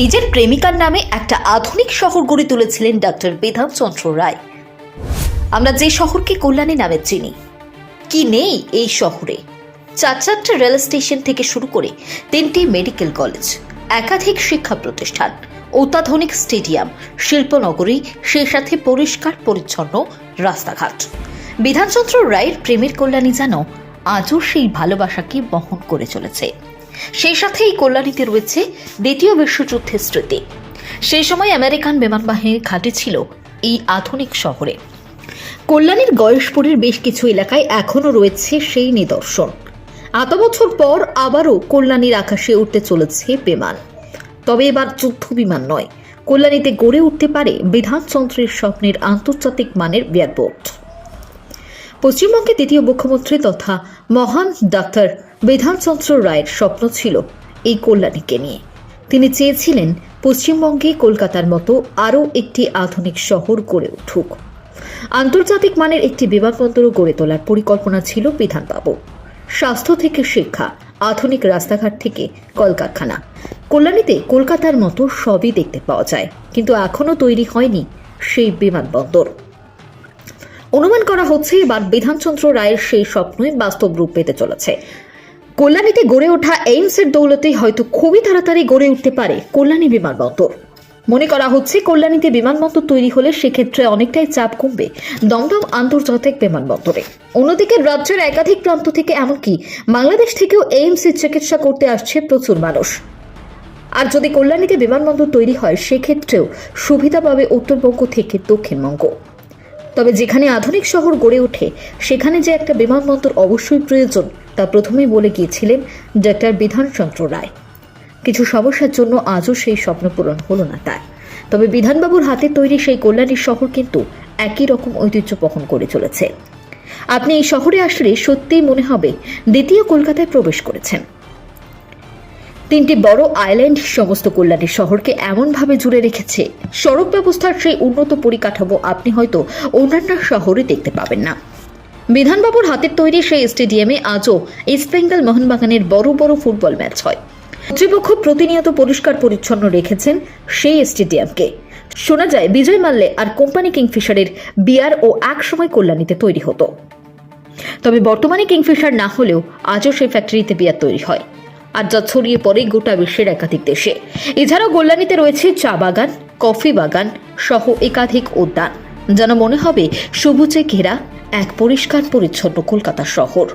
নিজের প্রেমিকার নামে একটা আধুনিক শহর গড়ে তুলেছিলেন ডক্টর বিধান চন্দ্র রায়। আমরা যে শহরকে কল্যাণী নামে চিনি। কি নেই এই শহরে? চার চারটে রেল স্টেশন থেকে শুরু করে তিনটি মেডিকেল কলেজ, একাধিক শিক্ষা প্রতিষ্ঠান, অত্যাধুনিক স্টেডিয়াম, শিল্পনগরী, সেই সাথে পরিষ্কার পরিচ্ছন্ন রাস্তাঘাট। বিধানচন্দ্র রায়ের প্রেমের কল্যাণী যেন আজও সেই ভালোবাসাকে বহন করে চলেছে। সেই সাথে এই কল্যাণীতে রয়েছে দ্বিতীয় বিশ্বযুদ্ধের স্মৃতি। সেই সময় আমেরিকান বিমান বাহিনীর ঘাঁটি ছিল এই আধুনিক শহরে। কল্যাণীর গয়েশপুরের বেশ কিছু এলাকায় এখনও রয়েছে সেই নিদর্শন। এত বছর পর আবারও কল্যাণীর আকাশে উঠতে চলেছে বিমান। তবে এবার যুদ্ধ বিমান নয়, কল্যাণীতে গড়ে উঠতে পারে বিধানচন্দ্রের স্বপ্নের আন্তর্জাতিক মানের এয়ারপোর্ট পশ্চিমবঙ্গের দ্বিতীয় মুখ্যমন্ত্রী তথা মহান ডাক্তার বিধানচন্দ্র রায়ের স্বপ্ন ছিল এই কল্যাণীকে নিয়ে। তিনি চেয়েছিলেন পশ্চিমবঙ্গে কলকাতার মতো আরও একটি আধুনিক শহর গড়ে উঠুক। আন্তর্জাতিক মানের একটি বিমানবন্দরও গড়ে তোলার পরিকল্পনা ছিল বিধানবাবু। স্বাস্থ্য থেকে শিক্ষা, আধুনিক রাস্তাঘাট থেকে কলকারখানা। কল্যাণীতে কলকাতার মতো সবই দেখতে পাওয়া যায়, কিন্তু এখনও তৈরি হয়নি সেই বিমানবন্দর। অনুমান করা হচ্ছে এবার বিধানচন্দ্র রায়ের সেই স্বপ্নই বাস্তব রূপ পেতে চলেছে। কল্যাণীতে গড়ে ওঠা এইমসের দৌলতে হয়তো খুবই তাড়াতাড়ি গড়ে উঠতে পারে কল্যাণী বিমানবন্দর। মনে করা হচ্ছে কল্যাণীতে বিমানবন্দর তৈরি হলে সেক্ষেত্রে অনেকটাই চাপ কমবে দমদম আন্তর্জাতিক বিমানবন্দরে। অন্যদিকে রাজ্যের একাধিক প্রান্ত থেকে এমনকি বাংলাদেশ থেকেও এইমসে চিকিৎসা করতে আসছে প্রচুর মানুষ। আর যদি কল্যাণীতে বিমানবন্দর তৈরি হয়, সেক্ষেত্রেও সুবিধা পাবে উত্তরবঙ্গ থেকে দক্ষিণবঙ্গ। তবে যেখানে আধুনিক শহর গড়ে ওঠে, সেখানে যে একটা বিমানবন্দর অবশ্যই প্রয়োজন, তা প্রথমেই বলে গিয়েছিলেন ডাক্তার বিধানচন্দ্র রায়। কিছু সমস্যার জন্য আজও সেই স্বপ্ন পূরণ হলো না তার। তবে বিধানবাবুর হাতে তৈরি সেই কল্যাণীর শহর কিন্তু একই রকম ঐতিহ্য বহন করে চলেছে। আপনি এই শহরে আসলে সত্যিই মনে হবে দ্বিতীয় কলকাতায় প্রবেশ করেছেন। তিনটি বড় আইল্যান্ড সমস্ত কল্যাণী শহরকে এমনভাবে জুড়ে রেখেছে। সড়ক ব্যবস্থার সেই উন্নত পরিকাঠামো আপনি হয়তো অন্যান্য শহরে দেখতে পাবেন না। বিধানবাবুর হাতের তৈরি সেই স্টেডিয়ামে আজও ইস্ট বেঙ্গল মোহনবাগানের বড় বড় ফুটবল ম্যাচ হয়। কর্তৃপক্ষ প্রতিনিয়ত পরিষ্কার পরিচ্ছন্ন রেখেছেন সেই স্টেডিয়ামকে। শোনা যায়, বিজয় মাল্যে আর কোম্পানি কিংফিশারের বিয়ার ও একসময় কল্যাণীতে তৈরি হতো। তবে বর্তমানে কিংফিশার না হলেও আজও সেই ফ্যাক্টরিতে বিয়ার তৈরি হয়। আর যা ছড়িয়ে পড়ে গোটা বিশ্বের একাধিক দেশে। এছাড়াও গোল্লানিতে রয়েছে চা বাগান, কফি বাগান সহ একাধিক উদ্যান। যেন মনে হবে সবুজে ঘেরা এক পরিষ্কার পরিচ্ছন্ন কলকাতা শহর।